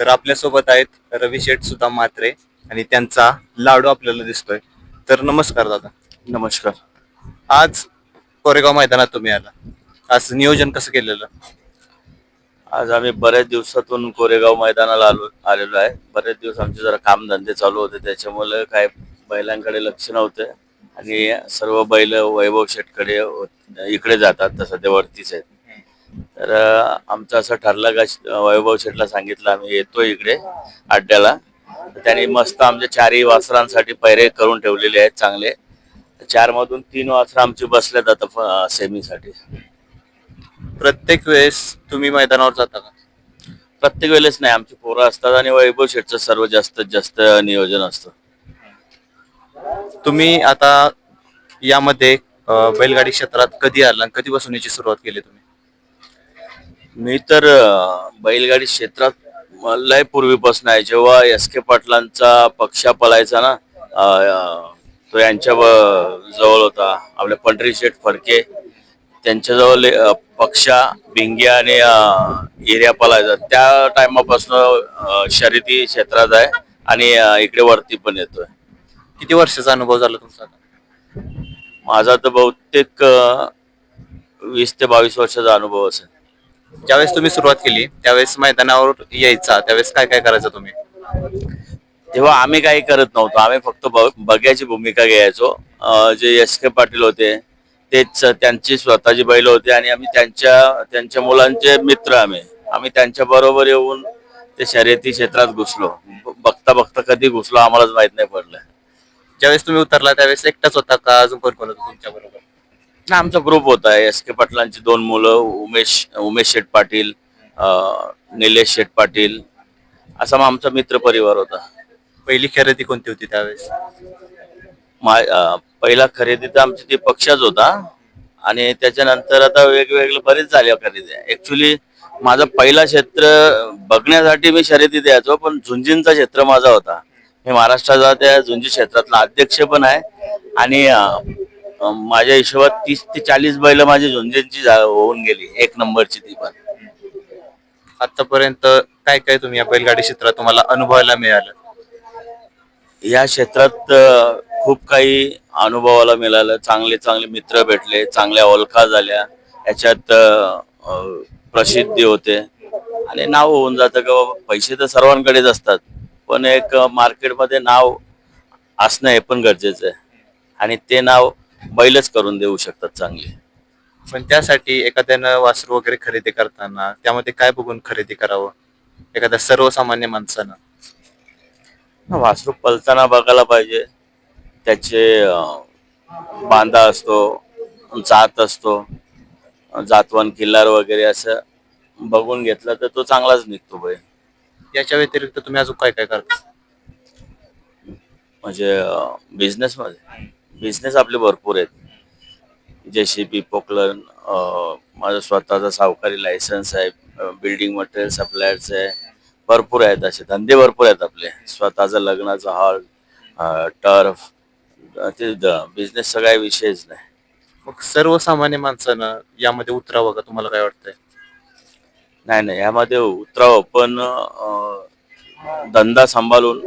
तर आपल्यासोबत आहेत रवी शेठ सुद्धा मात्रे आणि त्यांचा लाडू आपल्याला दिसतोय. तर नमस्कार दादा. नमस्कार. आज कोरेगाव मैदानात तुम्ही आला. आज नियोजन कसं केलेलं? आज आम्ही बऱ्याच दिवसातून कोरेगाव मैदानाला आलो आलेलो आहे. बरेच दिवस आमचे जरा कामधंदे चालू होते त्याच्यामुळे काय बैलांकडे लक्ष नव्हतं. आणि सर्व बैल वैभव शेटकडे इकडे जातात तसं ते वरतीच आहेत. तर आमचं असं ठरलं का वैभव शेटला सांगितलं आम्ही येतो इकडे अड्ड्याला. त्यांनी मस्त आमच्या चारही वासरांसाठी पैरे करून ठेवलेले आहेत चांगले. चार मधून तीन वासरं आमची बसल्यात आता सेमीसाठी. प्रत्येक वेळेस तुम्ही मैदानावर जाता का? प्रत्येक वेळेस नाही आमची पोरं असतात आणि वैभव शेठचं सर्व जास्तीत जास्त नियोजन असतं. तुम्ही आता यामध्ये बैलगाडी क्षेत्रात कधी आला कधीपासून याची सुरुवात केली तुम्ही? मी तर बैलगाडी क्षेत्रात लय पूर्वीपासून आहे. जेव्हा एस के पाटलांचा पक्षा पलायचा ना तो यांच्या जवळ होता. आपल्या पंढरी शेठ फडके त्यांच्याजवळ पक्षा भिंग्या आणि एरिया पलायचा त्या टायमापासून शर्यती क्षेत्रात आहे आणि इकडे वरती पण येतोय. किती वर्षाचा अनुभव झाला तुमचा? माझा तर बहुतेक वीस ते बावीस वर्षाचा अनुभव असेल. ज्यावेळेस तुम्ही सुरुवात केली त्यावेळेस मैदानावर यायचा त्यावेळेस काय काय करायचं तुम्ही? तेव्हा आम्ही काही करत नव्हतो. आम्ही फक्त बघ्याची भूमिका घ्यायचो. जे एस के पाटील होते तेच त्यांची स्वतःची बैल होते आणि आम्ही त्यांच्या त्यांच्या मुलांचे मित्र आम्ही. आम्ही त्यांच्या बरोबर येऊन ते शर्यती क्षेत्रात घुसलो. बघता बघता कधी घुसलो आम्हालाच माहीत नाही पडलं. ज्यावेळेस तुम्ही उतरला त्यावेळेस एकटाच होता का? अजून कोण कोण होतं तुमच्या बरोबर? ना आमचा ग्रुप होता. एस के पाटलांची दोन मुलं उमेश उमेश शेठ पाटील निलेश शेठ पाटील. असा मग आमचा मित्र परिवार होता. पहिली खरेदी कोणती होती त्यावेळेस? मा- अं, पहिला खरेदी तर आमची ती पक्षाच होता. आणि त्याच्यानंतर आता वेगवेगळे बरेच झाले खरेदी. ऍक्च्युली माझं पहिला क्षेत्र बघण्यासाठी मी शर्यती द्यायचो पण झुंजींचा क्षेत्र माझा होता. मी महाराष्ट्राचा त्या झुंजी क्षेत्रातला अध्यक्ष पण आहे. आणि अं, माझ्या हिशोबात तीस ते चाळीस बैल माझी झुंजींची होऊन गेली एक नंबरची ती पण. आतापर्यंत काय काय तुम्ही या बैलगाडी क्षेत्रात तुम्हाला अनुभवायला मिळालं? या क्षेत्रात अ, खूप काही अनुभवाला मिळालं. चांगले चांगले मित्र भेटले चांगल्या ओळखा झाल्या. याच्यात अ, अ, प्रसिद्धी होते. आणि नाव होऊन जातं का बाबा पैसे तर सर्वांकडेच असतात. पण एक मार्केटमध्ये नाव असणं हे पण गरजेचं आहे. आणि ते नाव बैलच करून देऊ शकतात चांगले. पण त्यासाठी एखाद्यानं वासरू वगैरे खरेदी करताना त्यामध्ये काय बघून खरेदी करावं? एखाद्या सर्वसामान्य माणसानं. वासरू पलताना बघायला पाहिजे. त्याचे अं, बांधा असतो जात असतो जातवन किल्लार वगैरे असं बघून घेतलं तर तो चांगलाच निघतो बैल. याच्या व्यतिरिक्त तुम्ही अजून काय काय करता? म्हणजे बिझनेस मध्ये? बिझनेस आपले भरपूर आहेत. जेसीबी पोकलन माझं स्वतःचा सावकारी लायसन्स आहे. बिल्डिंग मटेरियल सप्लायर्स आहे. भरपूर आहेत असे धंदे भरपूर आहेत आपले. स्वतःचा लग्नाचा हॉल टर्फ ते बिझनेस सगळा विषयच नाही. मग सर्वसामान्य माणसानं यामध्ये उतरावं का? तुम्हाला काय वाटतंय? नाही नाही यामध्ये उतरावं पण धंदा सांभाळून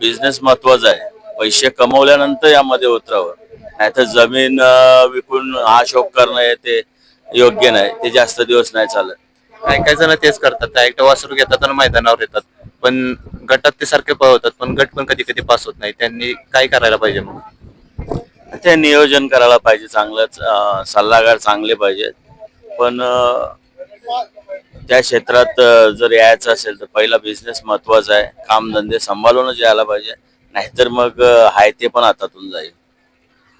बिझनेस महत्त्वाचा आहे. पैसे कमवल्यानंतर यामध्ये उतरावं. नाहीतर जमीन विकून हा शोक करणं हे ते योग्य नाही. ते जास्त दिवस नाही चालत. काही काही जण तेच करतात. त्या एकटं वासरू घेतात आणि मैदानावर येतात. पण गटात ते सारखे पळवतात. पण गट पण कधी कधी पास होत नाही. त्यांनी काय करायला पाहिजे मग? ते नियोजन करायला पाहिजे. चांगलंच सल्लागार चांगले पाहिजेत. पण त्या क्षेत्रात जर यायचं असेल तर पहिला बिझनेस महत्त्वाचा आहे. कामधंदे सांभाळूनच यायला पाहिजे. नाहीतर मग हाय ते पण हातातून जाईल.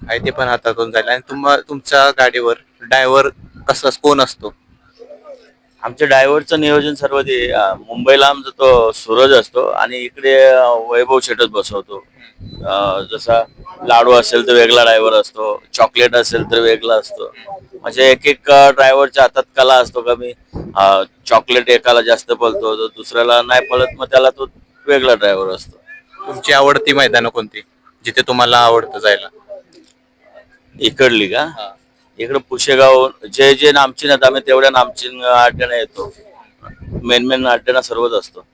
आहे ते पण हातातून जाईल. आणि तुम्हा तुमच्या गाडीवर ड्रायव्हर कसा कोण असतो? आमच्या ड्रायव्हरचं नियोजन सर्व ते अं, मुंबईला आमचा तो सूरज असतो आणि इकडे अं, वैभव शेटच बसवतो. अं, जसा लाडू असेल तर वेगळा ड्रायव्हर असतो चॉकलेट असेल तर वेगळा असतो. म्हणजे एक एक ड्रायव्हरच्या हातात कला असतो का मी चॉकलेट एकाला जास्त पळतो तर दुसऱ्याला नाही पळत मग त्याला तो वेगळा ड्रायव्हर असतो. तुमची आवडती मैदानं कोणती? जिथे तुम्हाला आवडतं जायला? इकडली का? इकडं पुशेगाव जे जे नामचीन आहेत आम्ही तेवढ्या नामचीन अड्ड्याने येतो. मेन मेन अड्ड्याना सर्वच असतो.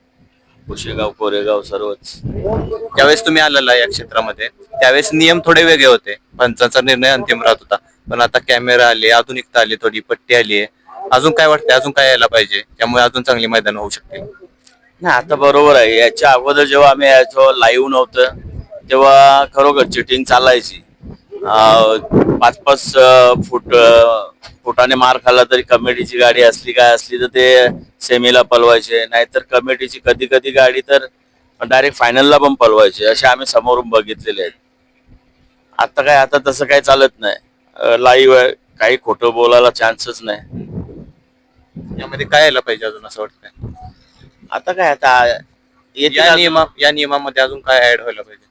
कुशेगाव कोरेगाव सर्वच. ज्यावेळेस तुम्ही आलेला या क्षेत्रामध्ये त्यावेळेस नियम थोडे वेगळे होते. पंचांचा निर्णय अंतिम राहत होता. पण आता कॅमेरा आले आधुनिकता आली थोडी पट्टी आली आहे. अजून काय वाटतंय? अजून काय यायला पाहिजे? त्यामुळे अजून चांगली मैदान होऊ शकतील. नाही आता बरोबर आहे. याच्या अगोदर जेव्हा आम्ही याचं लाईव्ह नव्हतं तेव्हा खरोखर चिटिंग चालायची. पाच पाच फुट फूट फुटाने मार खाल्ला तरी कमिटीची गाडी असली काय असली तर ते सेमीला पलवायचे. नाहीतर कमिटीची कधी कधी गाडी तर डायरेक्ट फायनलला पण पलवायचे. असे आम्ही समोरून बघितलेले आहेत. आता काय आता तसं काही चालत नाही. लाईव्ह आहे. काही खोटं बोलायला चान्सच नाही. यामध्ये काय यायला पाहिजे अजून असं वाटतंय? आता काय आता येतील या अजून- नियमा या नियमामध्ये अजून काय ऍड व्हायला पाहिजे?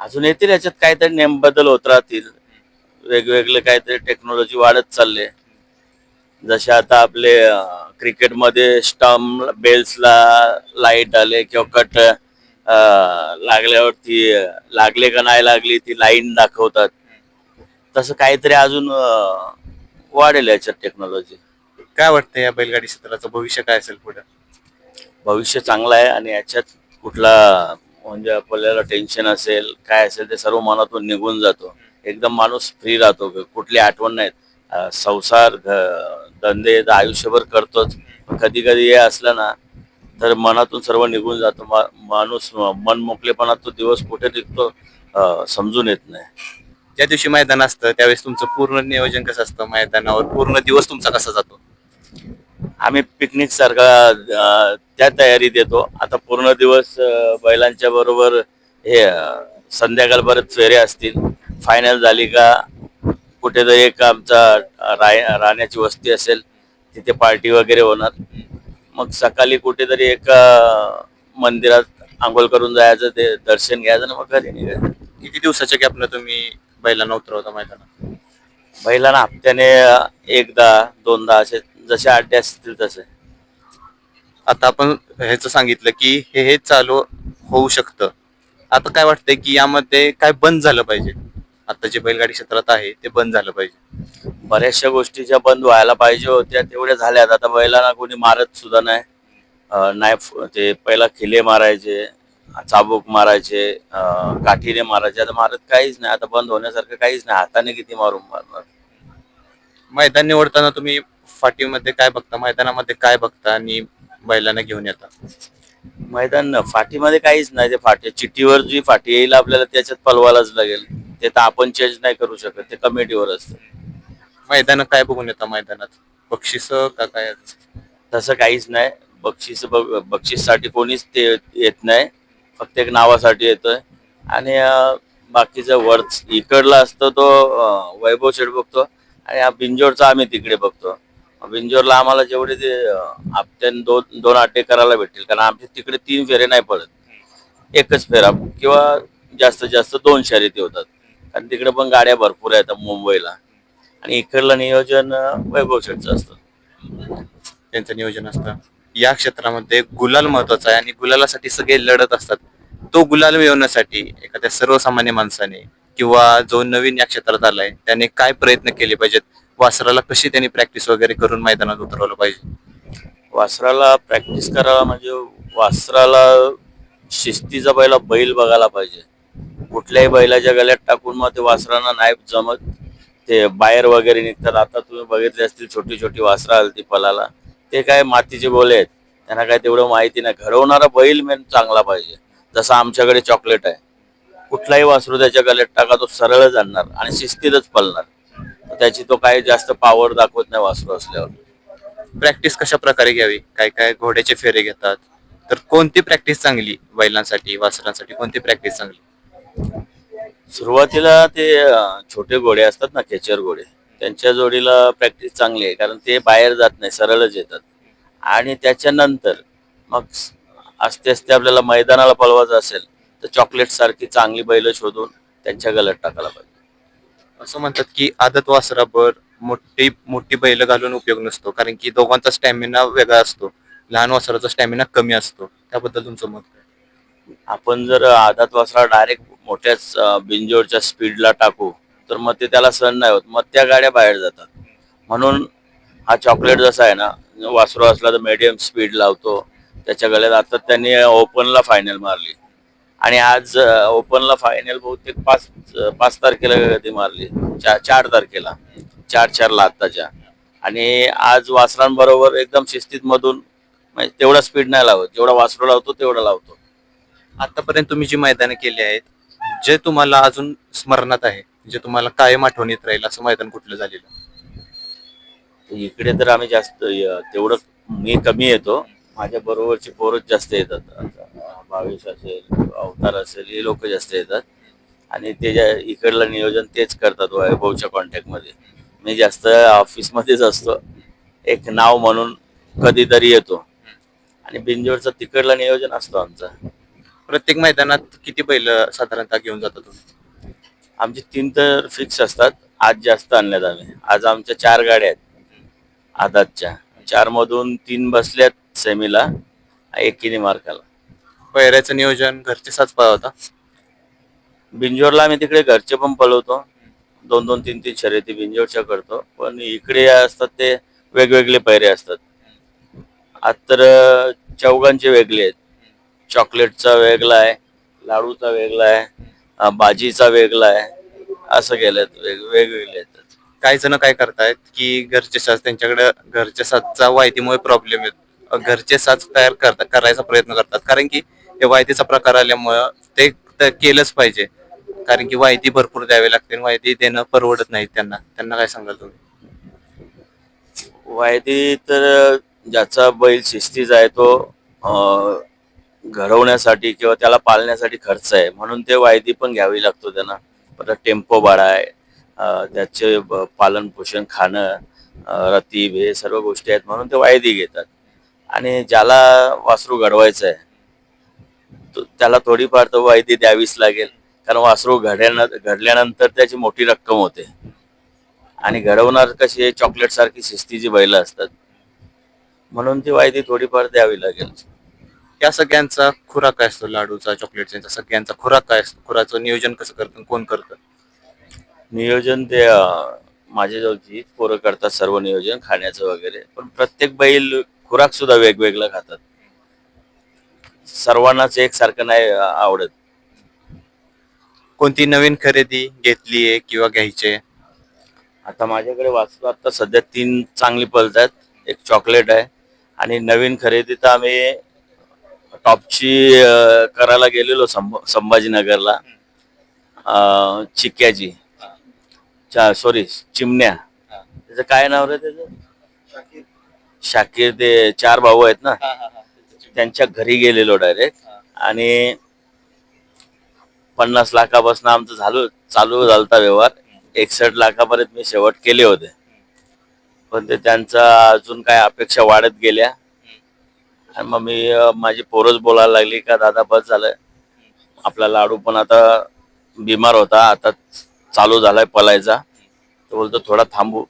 अजून येतील याच्यात काहीतरी नेम बदल होत राहतील. वेगवेगळे काहीतरी टेक्नॉलॉजी वाढत चालले. जसे आता आपले क्रिकेटमध्ये स्टंप बेल्सला लाइट आले किंवा कट लागल्यावरती लागले का नाही लागली ती लाईन दाखवतात. तसं काहीतरी अजून अं, वाढेल याच्यात टेक्नॉलॉजी काय वाटतं या बैलगाडी क्षेत्राचं? भविष्य काय असेल पुढे? भविष्य चांगलं आहे आणि याच्यात कुठला म्हणजे आपल्याला टेन्शन असेल काय असेल ते सर्व मनातून निघून जातो. एकदम माणूस फ्री राहतो. कुठली आठवण नाहीत. संसार धंदे तर आयुष्यभर करतोच. कधी कधी हे असलं ना तर मनातून सर्व निघून जातो. मा- माणूस मन मोकलेपणात तो दिवस कुठे निघतो समजून येत नाही. ज्या दिवशी मैदान असतं त्यावेळेस तुमचं पूर्ण नियोजन कसं असतं? मैदानावर पूर्ण दिवस तुमचा कसा जातो? आम्ही पिकनिक सारखा त्या तयारीत येतो. आता पूर्ण दिवस बैलांच्या बरोबर हे संध्याकाळपर्यंत फेरे असतील. फायनल झाली का कुठेतरी एक आमचा राय राहण्याची वस्ती असेल तिथे पार्टी वगैरे होणार. मग सकाळी कुठेतरी एक मंदिरात आंघोळ करून जायचं ते दर्शन घ्यायचं आणि मग घरी निघायचं. किती दिवसाच्या गॅपनं तुम्ही बैलांना उतरवता मैदानात? बैलांना हप्त्याने एकदा दोनदा असे जसे अड्डे असतील तसे. आता आपण ह्याचं सांगितलं की हे हे चालू होऊ शकतं. आता काय वाटतंय की यामध्ये काय बंद झालं पाहिजे? आता जे बैलगाडी क्षेत्रात आहे ते बंद झालं पाहिजे. बऱ्याचशा गोष्टी ज्या बंद व्हायला पाहिजे होत्या तेवढ्या झाल्यात. आता बैलांना कोणी मारत सुद्धा नाही. नाईफ नाही ते पहिला खिले मारायचे चाबूक मारायचे काठीने मारायचे. आता मारत काहीच नाही. आता बंद होण्यासारखं काहीच नाही. हाताने किती मारून मारणार? मैदान निवडताना तुम्ही फाटीमध्ये काय बघता? मैदानामध्ये काय बघता आणि बैलांना घेऊन येता? मैदान फाटीमध्ये काहीच नाही. ते फाटी चिठ्ठीवर जी फाटी येईल आपल्याला त्याच्यात पलवायलाच लागेल. ते तर आपण चेंज नाही करू शकत. ते कमिटीवर असतं. मैदान काय बघून येतं मैदानात? बक्षिस का काय? तसं काहीच नाही. बक्षीस बघ- बक्षीससाठी कोणीच ते येत नाही. फक्त एक नावासाठी येतोय. आणि अं, बाकीचं वर्च इकडला असतो तो अं, वैभव शेठ बघतो. आणि हा बिंजोरचा आम्ही तिकडे बघतो. बिंजोरला आम्हाला जेवढे ते अं, दोन दोन अटे करायला भेटतील. कारण आमचे तिकडे तीन फेरे नाही पडत. एकच फेरा किंवा जास्तीत जास्त दोन शर्यती होतात. कारण तिकडे पण गाड्या भरपूर आहेत मुंबईला. आणि इकडलं नियोजन वैभव शेटचं असतं. त्यांचं नियोजन असतं. या क्षेत्रामध्ये गुलाल महत्त्वाचा आहे आणि गुलालासाठी सगळे लढत असतात. तो गुलाल मिळवण्यासाठी एखाद्या सर्वसामान्य माणसाने किंवा जो नवीन या क्षेत्रात आलाय त्याने काय प्रयत्न केले पाहिजेत? वासराला कशी त्यांनी प्रॅक्टिस वगैरे करून मैदानात उतरवलं पाहिजे? वासराला प्रॅक्टिस करायला म्हणजे वासराला शिस्तीचा पहिला बैल बघायला पाहिजे. कुठल्याही बैलाच्या गळ्यात टाकून मग ते वासरांना नाही जमत. ते बाहेर वगैरे निघतात. आता तुम्ही बघितले असतील छोटी छोटी वासरं आली ती पलाला. ते काय मातीचे बोले आहेत. त्यांना काय तेवढं माहिती नाही. घडवणारा बैल मेन चांगला पाहिजे. जसं आमच्याकडे चॉकलेट आहे. कुठलाही वासरू त्याच्या गल्यात टाका तो सरळ जाणणार आणि शिस्तीतच पलणार त्याची तो काही जास्त पॉवर दाखवत नाही वासरू असल्यावर. प्रॅक्टिस कशा प्रकारे घ्यावी? काय काय घोड्याचे फेरे घेतात? तर कोणती प्रॅक्टिस चांगली बैलांसाठी वासरांसाठी? कोणती प्रॅक्टिस चांगली? सुरुवातीला ते छोटे घोडे असतात ना खेचर घोडे त्यांच्या जोडीला प्रॅक्टिस चांगली आहे कारण ते बाहेर जात नाही सरळच येतात. आणि त्याच्यानंतर मग आस्ते आस्ते आपल्याला मैदानाला पळवायचं असेल तर चॉकलेट सारखी चांगली बैल शोधून त्यांच्या गळ्यात टाकायला पाहिजे. असं म्हणतात की आदत वासराबर मोठी मोठी बैल घालून उपयोग नसतो कारण की दोघांचा स्टॅमिना वेगळा असतो लहान वासराचा स्टॅमिना कमी असतो. त्याबद्दल तुमचं मत काय? आपण जर आदात वासरा डायरेक्ट मोठ्याच बिंजोरच्या स्पीडला टाकू तर मग ते त्याला सहन नाही होत मग त्या गाड्या बाहेर जातात. म्हणून हा चॉकलेट जसा आहे ना वासरू असला तर मीडियम स्पीड लावतो त्याच्या गळ्यात आता त्यांनी ओपनला फायनल मारली. आणि आज ओपनला फायनल बहुतेक पाच पाच तारखेला कधी मारली. चार चार तारखेला. चार चारला आत्ताच्या. आणि आज वासरांबरोबर एकदम शिस्तीत मधून म्हणजे तेवढा स्पीड नाही लावत. जेवढा वासरू लावतो तेवढा लावतो. आतापर्यंत तुम्ही जी मैदानं केली आहेत जे तुम्हाला अजून स्मरणात आहे जे तुम्हाला कायम आठवणीत राहील असं मैदान कुठलं झालेलं? इकडे तर आम्ही जास्त तेवढं मी कमी येतो. माझ्या बरोबरची पोरच जास्त येतात. भावेश असेल अवतार असेल हे लोक जास्त येतात. आणि ते ज्या- इकडलं नियोजन तेच करतात वैभवच्या कॉन्टॅक्टमध्ये. मी जास्त ऑफिस मध्येच असतो. एक नाव म्हणून कधीतरी येतो. आणि बिंजोरचं तिकडलं नियोजन असतो आमचा. प्रत्येक मैदानात किती बैल साधारणतः घेऊन जाता तुम्ही आमचे तीन तर फिक्स असतात. आज जास्त आणल्यात आम्ही. आज आमच्या चार गाड्या आहेत. आदातच्या. चार मधून तीन बसल्यात. सेमीला एकीने मार्काला पहिऱ्याचं नियोजन घरचे साच होता. बिंजोरला आम्ही तिकडे घरचे पण पळवतो. दोन दोन तीन तीन शर्यती बिंजोरच्या करतो. पण इकडे असतात ते वेगवेगळे पैरे असतात. आज तर अं, चौघांचे वेगळे आहेत. चॉकलेटचा वेगळा आहे लाडूचा वेगळा आहे भाजीचा वेगळा आहे. असं केलं वेगवेगळे आहेत. काही जण काय करतायत की घरचे साच त्यांच्याकडे घरच्या साचचा वायतीमुळे प्रॉब्लेम येतो. घरचे साज तयार करता करायचा प्रयत्न करतात. कारण की हे वायदीचा प्रकार आल्यामुळं ते त- केलंच पाहिजे. कारण की वायदी भरपूर द्यावी लागते वायदी देणं परवडत नाही त्यांना. त्यांना काय सांगाल तुम्ही? वायदी तर ज्याचा बैल शिस्तीचा आहे तो अं, घडवण्यासाठी किंवा त्याला पाळण्यासाठी खर्च आहे. म्हणून ते वायदी पण घ्यावी लागतो त्यांना. परत टेम्पो भाडा आहे अं, त्याचे ब- पालन पोषण खाणं अं, रतीब हे सर्व गोष्टी आहेत. म्हणून ते वायदी घेतात. आणि ज्याला वासरू घडवायचं आहे तो- त्याला थोडीफार तर वायदी द्यावीच लागेल. कारण वासरू घडल्यानं घडल्यानंतर त्याची मोठी रक्कम होते. आणि घडवणार कशी चॉकलेट सारखी शिस्तीची बैल असतात. म्हणून ती वायदी थोडीफार द्यावी लागेल. या सगळ्यांचा खुराक काय असतो? लाडूचा चॉकलेटचा यांचा सगळ्यांचा खुराक काय असतो? खुराचं नियोजन कसं करतं? कोण करतं? नियोजन ते अं, माझ्या जवळची पोरं करतात सर्व नियोजन खाण्याचं वगैरे. पण प्रत्येक बैल खुराक सुद्धा वेगवेगळं खातात. सर्वांनाच एकसारखं नाही आवडत. कोणती नवीन खरेदी घेतली आहे किंवा घ्यायचे? आता माझ्याकडे वाचतो आता सध्या तीन चांगली पळतात एक चॉकलेट आहे आणि नवीन खरेदी तर आम्ही टॉपची करायला गेलेलो संभ संभाजीनगरला. अं, चिक्क्याची. सॉरी चिमण्या. त्याचं काय नाव रे त्याचं? शाकीर ते चार भाऊ आहेत ना? त्यांच्या घरी गेलेलो डायरेक्ट आणि पन्नास लाखापासून आमचं झालो चालू झालता व्यवहार. एकसष्ट लाखापर्यंत मी शेवट केले होते. पण ते त्यांचा अजून काय अपेक्षा वाढत गेल्या. आणि मग मी माझी पोरच बोलायला लागली का दादा बस झालं. आपला लाडू पण आता बिमार होता. आता चालू झालाय पलायचा. तो बोलतो थोडा थांबू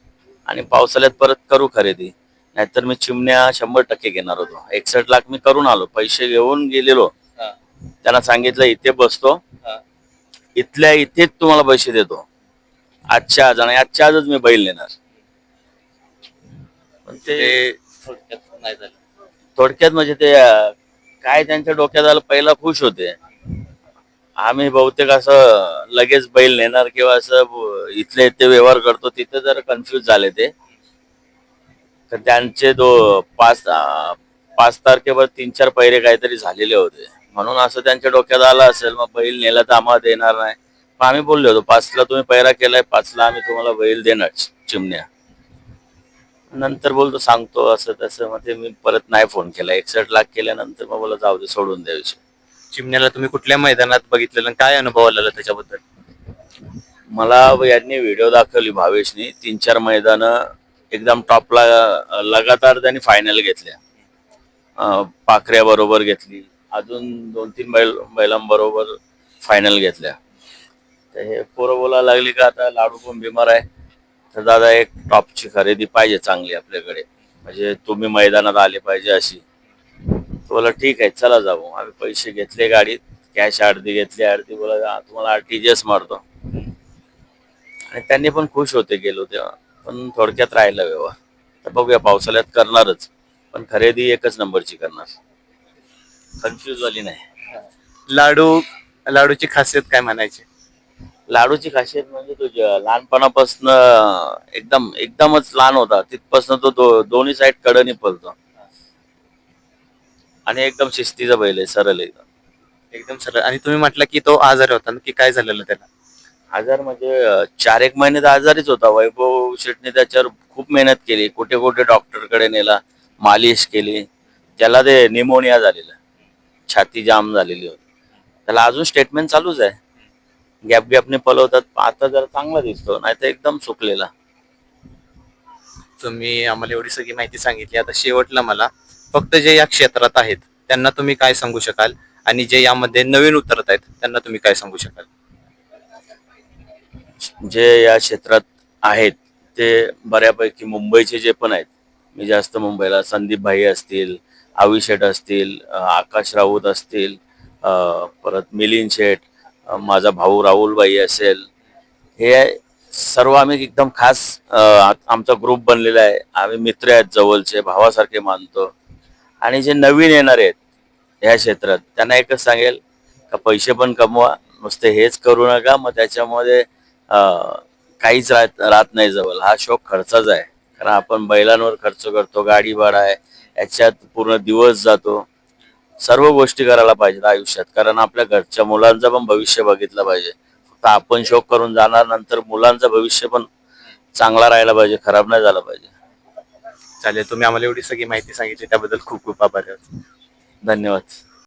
आणि पावसाळ्यात परत करू खरेदी. नाहीतर मी चिमण्या शंभर टक्के घेणार होतो. एकसष्ट लाख मी करून आलो. पैसे घेऊन गेलेलो. त्यांना सांगितलं इथे बसतो. इथल्या इथेच तुम्हाला पैसे देतो. आजच्या आज आणि आजच्या आजच मी बैल नेणार. पण ते थोडक्यात नाही झालं. थोडक्यात म्हणजे ते काय त्यांच्या डोक्यात आलं पहिला खुश होते. आम्ही बहुतेक असं लगेच बैल नेणार किंवा असं इथले इथे व्यवहार करतो तिथे जरा कन्फ्युज झाले ते. तर त्यांचे दो पाच पाच तारखेवर तीन चार पैरे काहीतरी झालेले होते. म्हणून असं त्यांच्या डोक्यात आलं असेल मग बैल नेला तर आम्हाला देणार नाही. पण आम्ही बोललो होतो पाचला तुम्ही पैरा केलाय पाचला आम्ही तुम्हाला बैल देणार चिमण्या. नंतर बोलतो सांगतो असं तसं मग ते मी परत नाही फोन केला. एकसष्ट लाख केल्यानंतर मग बोला जाऊ दे सोडून द्या विषय. चिमण्याला तुम्ही कुठल्या मैदानात बघितलेलं काय अनुभव आलेला त्याच्याबद्दल? मला यांनी व्हिडिओ दाखवली भावेशनी तीन चार मैदान एकदम टॉपला लगातार त्यांनी फायनल घेतल्या. पाखऱ्या बरोबर घेतली. अजून दोन तीन बैल बैलांबरोबर फायनल घेतल्या. तर हे पोरं बोलायला लागली का आता लाडू पण बिमार आहे? तर दादा एक टॉपची खरेदी पाहिजे चांगली आपल्याकडे. म्हणजे तुम्ही मैदानात आले पाहिजे अशी. बोला ठीक आहे चला जाऊ. आम्ही पैसे घेतले गाडीत. कॅश अर्धी घेतली. अर्धी बोला तुम्हाला आर टी जी एस मारतो. आणि त्यांनी पण खुश होते गेलो तेव्हा. पण थोडक्यात राहिला व्यवहार. तर बघूया पावसाळ्यात करणारच पण खरेदी एकच नंबरची करणार. कन्फ्युज वाली नाही. लाडू लाडूची खासियत काय म्हणायची? लाडूची खासियत म्हणजे तुझ्या लहानपणापासून एकदम एकदमच लहान होता. तिथपासून तो दो, दोन्ही साईड कडनी पलतो आणि एकदम शिस्तीचा बैल आहे सरळ एकदम. एकदम सरळ. आणि तुम्ही म्हटलं की तो आजारी होता ना की काय झालेलं त्याला? आजार म्हणजे चार एक महिने तर आजारीच होता. वैभव शेटने त्याच्यावर खूप मेहनत केली. कुठे कुठे डॉक्टरकडे नेला मालिश केली. त्याला ते निमोनिया झालेला. छाती जाम झालेली होती. त्याला अजून स्टेटमेंट चालूच आहे. गॅप गॅपने पलवतात. आता जरा चांगला दिसतो नाही तर एकदम सुकलेला. तुम्ही आम्हाला एवढी सगळी माहिती सांगितली. आता शेवटला मला फक्त जे या क्षेत्रात आहेत त्यांना तुम्ही काय सांगू शकाल? आणि जे यामध्ये नवीन उतरत आहेत त्यांना तुम्ही काय सांगू शकाल? जे या क्षेत्रात आहेत ते बऱ्यापैकी मुंबईचे जे पण आहेत मी जास्त मुंबईला संदीप भाई असतील आवी शेठ असतील आकाश राऊत असतील परत मिलिंद शेठ माझा भाऊ राहुलबाई असेल हे सर्व आम्ही एकदम खास आ- आमचा ग्रुप बनलेला आहे. आम्ही मित्र आहेत जवळचे भावासारखे मानतो. आणि जे नवीन येणारे आहेत ह्या क्षेत्रात त्यांना एकच सांगेल का पैसे पण कमवा नुसते हेच करू नका मग त्याच्यामध्ये काहीच राहत राहत नाही जवळ. हा शोक खर्चाचा आहे. कारण आपण बैलांवर खर्च करतो गाडी भाडा आहे. याच्यात पूर्ण दिवस जातो. सर्व गोष्टी करायला पाहिजेत आयुष्यात. कारण आपल्या घरच्या मुलांचं पण भविष्य बघितलं पाहिजे. फक्त आपण शोक करून जाणार नंतर मुलांचं भविष्य पण चांगला राहायला पाहिजे खराब नाही झाला पाहिजे. चालेल. तुम्ही आम्हाला एवढी सगळी माहिती सांगितली. त्याबद्दल खूप खूप आभार. आहे धन्यवाद.